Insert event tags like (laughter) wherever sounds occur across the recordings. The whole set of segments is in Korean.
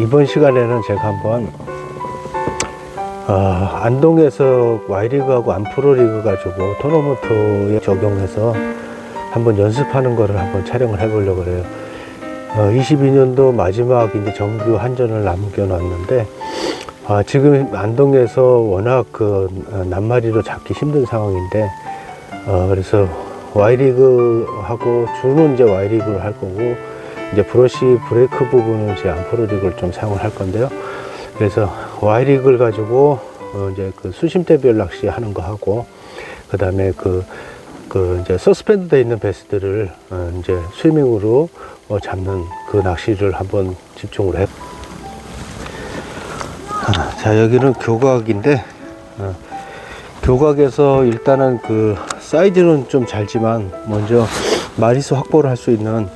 이번 시간에는 제가 한번 어, 안동에서 Y리그하고 안프로리그 가지고 토너먼트에 적용해서 한번 연습하는 거를 한번 촬영을 해보려고 그래요. 어, 22년도 마지막 이제 정규 한전을 남겨놨는데 아, 지금 안동에서 워낙 그 어, 낱마리로 잡기 힘든 상황인데 어, 그래서 Y리그하고 주는 이제 Y리그를 할 거고 이제 브러쉬 브레이크 부분은 이제 안프로리그를 좀 사용을 할 건데요. 그래서 Y리그를 가지고 어, 이제 그 수심대별 낚시 하는 거 하고 그 다음에 그, 그 이제 서스펜드 돼 있는 베스들을 어, 이제 스위밍으로 어, 잡는 그 낚시를 한번 집중을 해. 아, 자 여기는 교각인데 어, 교각에서 일단은 그 사이즈는 좀 잘지만 먼저 마리수 확보를 할 수 있는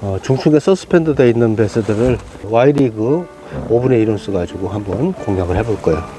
어, 중축에 서스펜드 되어 있는 베스들을 Y리그 5분의 1온수 가지고 한번 공략을 해볼 거예요.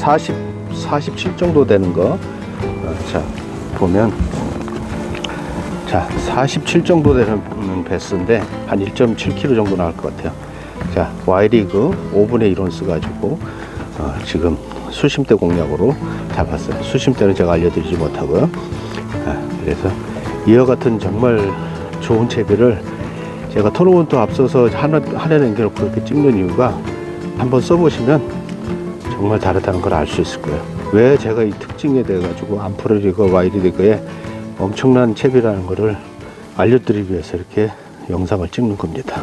40, 47 정도 되는 거. 어, 자, 보면. 자, 47 정도 되는 베스인데, 한 1.7kg 정도 나올 것 같아요. 자, Y리그 5분의 1온스 가지고, 어, 지금 수심대 공략으로 잡았어요. 수심대는 제가 알려드리지 못하고요. 아, 그래서 이와 같은 정말 좋은 채비를 제가 토너먼트 앞서서 하나, 하나는 연결을 그렇게 찍는 이유가 한번 써보시면 정말 다르다는 걸 알 수 있을 거예요. 왜 제가 이 특징에 대해 가지고 암프로리그 와이리그에 엄청난 챕이라는 거를 알려드리기 위해서 이렇게 영상을 찍는 겁니다.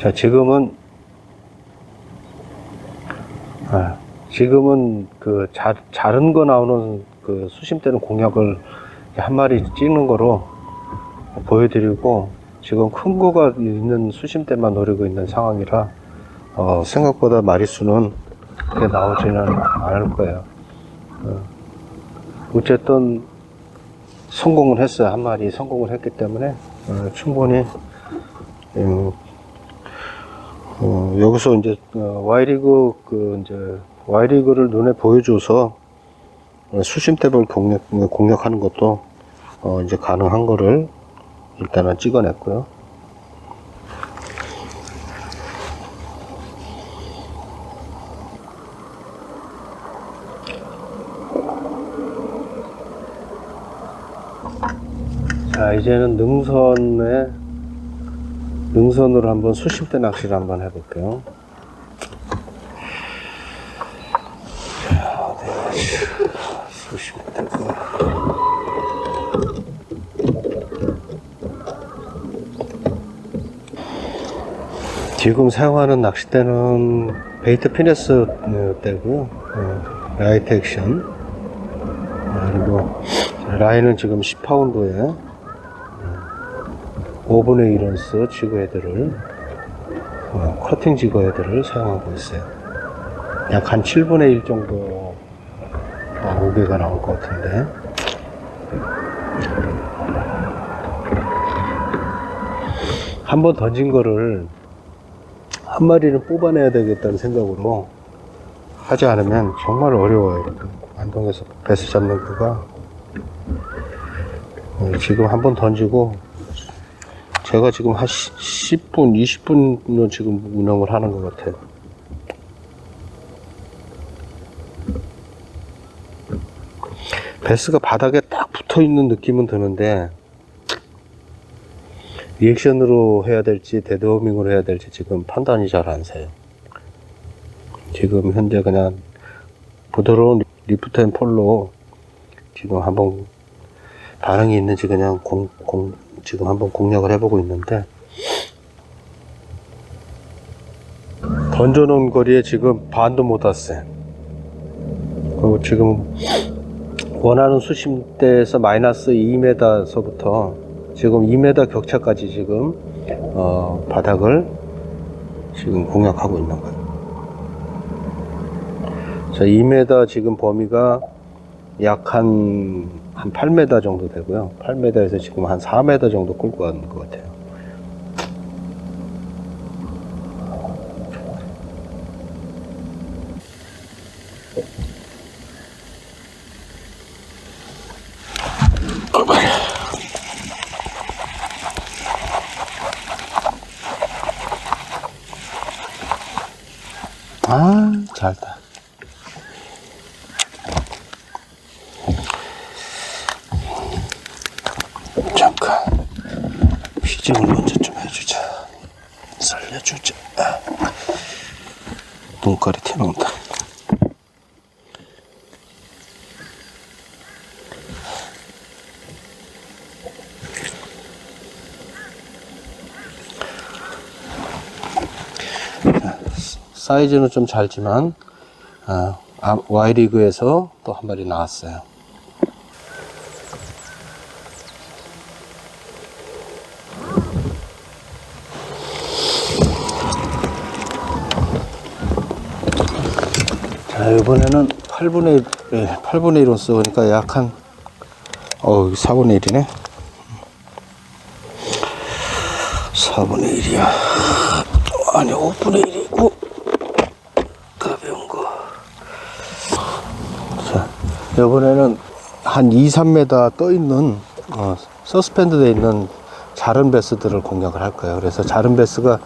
자, 지금은 아, 지금은 그 자, 자른 거 나오는 그 수심대는 공약을 한 마리 찍는 거로 보여드리고 지금 큰 거가 있는 수심대만 노리고 있는 상황이라 어, 생각보다 마리수는 그렇게 나오지는 않을 거예요. 어, 어쨌든 성공을 했어요. 한 마리 성공을 했기 때문에 어, 충분히 음, 어, 여기서 이제 어, Y리그 그 이제 Y리그를 눈에 보여줘서 어, 수심대별 공략 공략하는 것도 어, 이제 가능한 거를 일단은 찍어냈고요. 자 이제는 능선에 능선으로 한번 수심대 낚시를 한번 해볼게요. 자, 어디가 수심 지금 사용하는 낚싯대는 베이트 피네스 대고요. 어, 라이트 액션. 어, 그리고 라인은 지금 10파운드에 5분의 1온스 지그 헤드를 어, 커팅 지그 헤드를 사용하고 있어요. 약 한 7분의 1 정도 어, 무게가 나올 것 같은데 한번 던진 거를 한 마리는 뽑아내야 되겠다는 생각으로 하지 않으면 정말 어려워요. 안동에서 배스 잡는 거가 어, 지금 한 번 던지고 제가 지금 한 10분, 20분은 지금 운영을 하는 것 같아요. 베스가 바닥에 딱 붙어 있는 느낌은 드는데, 리액션으로 해야 될지, 데드워밍으로 해야 될지 지금 판단이 잘 안 서요. 지금 현재 그냥 부드러운 리프트 앤 폴로 지금 한번 반응이 있는지 그냥 공, 공, 지금 한번 공략을 해보고 있는데 던져놓은 거리에 지금 반도 못 왔어요. 그리고 지금 원하는 수심대에서 마이너스 2m서부터 지금 2m 격차까지 지금 어, 바닥을 지금 공략하고 있는 거예요. 자, 2m 지금 범위가 약 한, 한 8m 정도 되고요. 8m에서 지금 한 4m 정도 끌고 가는 것 같아요. 피징을 먼저 좀 해주자. 살려주자. 아. 눈깔이 튀어나온다. 자, 사이즈는 좀 잘지만 아, 아, Y리그에서 또 한 마리 나왔어요 이번에는 8분의 1, 예, 8분의 1원 쓰니까 약 한, 어, 4분의 1이네. 4분의 1이야. 아니, 5분의 1이고, 가벼운 거. 자, 이번에는 한 2, 3m 떠 있는, 어, 서스펜드 돼 있는 자른 베스들을 공략을 할 거예요. 그래서 자른 베스가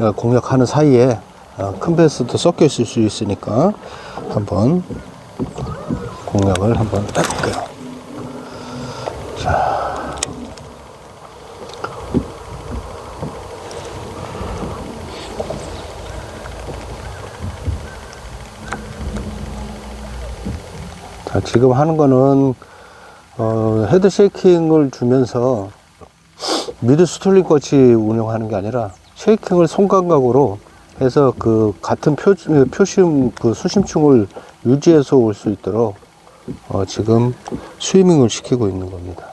어, 공략하는 사이에 어, 큰 베스도 섞여 있을 수 있으니까 한번 공략을 한번 해볼게요. 자, 지금 하는 거는 어, 헤드 쉐이킹을 주면서 미드 스톨링 거치 운영하는 게 아니라 쉐이킹을 손감각으로 해서 그 같은 표, 표심 그 수심층을 유지해서 올 수 있도록 어, 지금 스위밍을 시키고 있는 겁니다.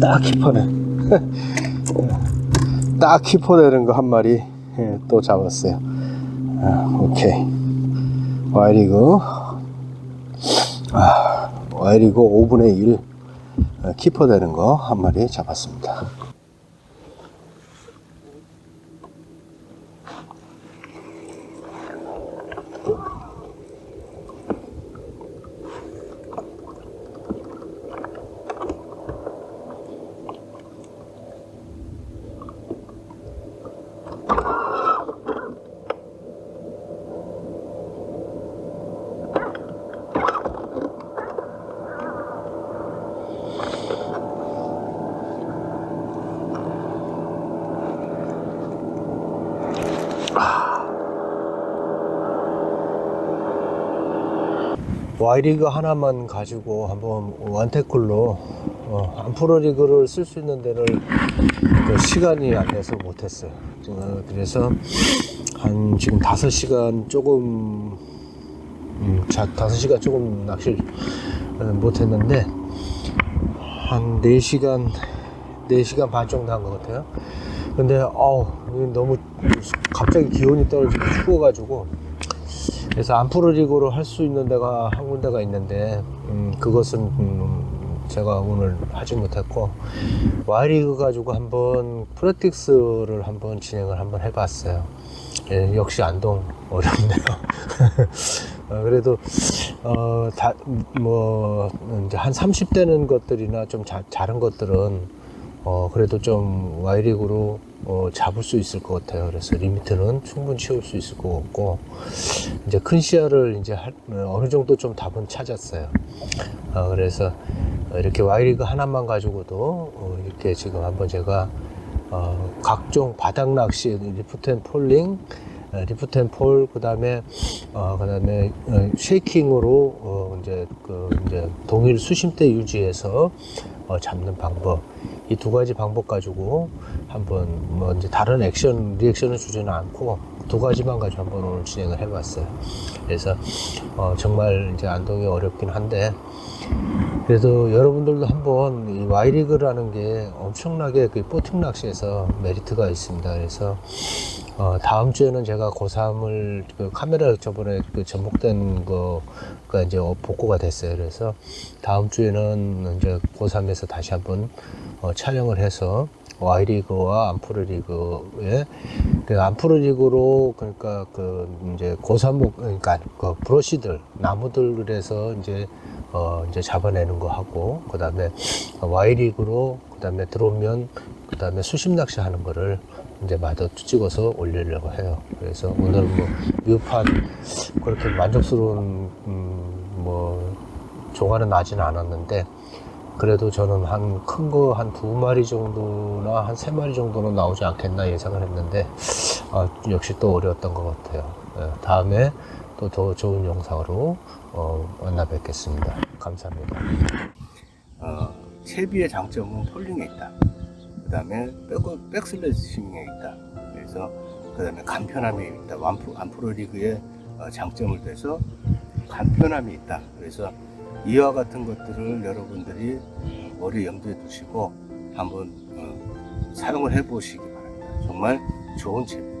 딱 키퍼네. 딱 키퍼 되는 거 한 마리 예, 또 잡았어요. 아, 오케이. 와이리그. 아, 와이리그 5분의 1 어, 키퍼 되는 거 한 마리 잡았습니다. 와이리그 하나만 가지고 한번 원테클로 어, 암프로 리그를 쓸 수 있는 데를 그 시간이 안 돼서 못했어요. 어, 그래서 한 지금 5시간 조금 음, 자, 5시간 조금 낚시를 어, 못했는데 한 4시간 4시간 반 정도 한 것 같아요. 근데 어우 너무 갑자기 기온이 떨어지고 추워가지고 그래서 안프로리그로 할 수 있는 데가 한 군데가 있는데 음, 그것은 음, 제가 오늘 하지 못했고 와이리그 가지고 한번 프로틱스를 한번 진행을 한번 해봤어요. 예, 역시 안동 어렵네요. (laughs) 어, 그래도 어 다 뭐 이제 한 30대는 것들이나 좀 자, 작은 것들은 어, 그래도 좀 와이릭으로 어, 잡을 수 있을 것 같아요. 그래서 리미트는 충분히 채울 수 있을 것 같고, 이제 큰 시야를 이제 할- 어느 정도 좀 답은 찾았어요. 어, 그래서 이렇게 와이리그 하나만 가지고도 어, 이렇게 지금 한번 제가 어, 각종 바닥 낚시, 리프트 앤 폴링, 어, 리프트 앤 폴, 그 다음에, 어, 그 다음에, 어, 쉐이킹으로, 어, 이제, 그, 이제, 동일 수심대 유지해서, 어, 잡는 방법. 이 두 가지 방법 가지고 한번, 뭐, 이제 다른 액션, 리액션을 주지는 않고, 두 가지만 가지고 한번 오늘 진행을 해봤어요. 그래서, 어, 정말 이제 안동이 어렵긴 한데, 그래도 여러분들도 한번 이 와이리그라는 게 엄청나게 그 보팅 낚시에서 메리트가 있습니다. 그래서 어, 다음 주에는 제가 고3을 그 카메라 저번에 그 접목된 거가 이제 어, 복구가 됐어요. 그래서 다음 주에는 이제 고3에서 다시 한번 어, 촬영을 해서 와이리그와 암프로리그의 그 암프로리그로 그러니까 그 이제 고3목 그러니까 그 브러쉬들 나무들에서 이제 어, 이제 잡아내는 거 하고 그 다음에 와이리그로 그 다음에 들어오면 그 다음에 수심 낚시 하는 거를 이제 마저 찍어서 올리려고 해요. 그래서 오늘은 뭐 묘판 그렇게 만족스러운 음, 뭐 조과는 나지는 않았는데 그래도 저는 한 큰 거 한 두 마리 정도나 한 세 마리 정도는 나오지 않겠나 예상을 했는데 아, 역시 또 어려웠던 것 같아요. 예, 다음에 또 더 좋은 영상으로 어, 만나 뵙겠습니다. 감사합니다. 어, 채비의 장점은 폴링에 있다. 그 다음에 백, 슬래싱에 있다. 그래서 그 다음에 간편함이 있다. 완프, 안프로 리그의 어, 장점을 둬서 간편함이 있다. 그래서 이와 같은 것들을 여러분들이 어, 머리 염두에 두시고 한번 어, 사용을 해보시기 바랍니다. 정말 좋은 채비.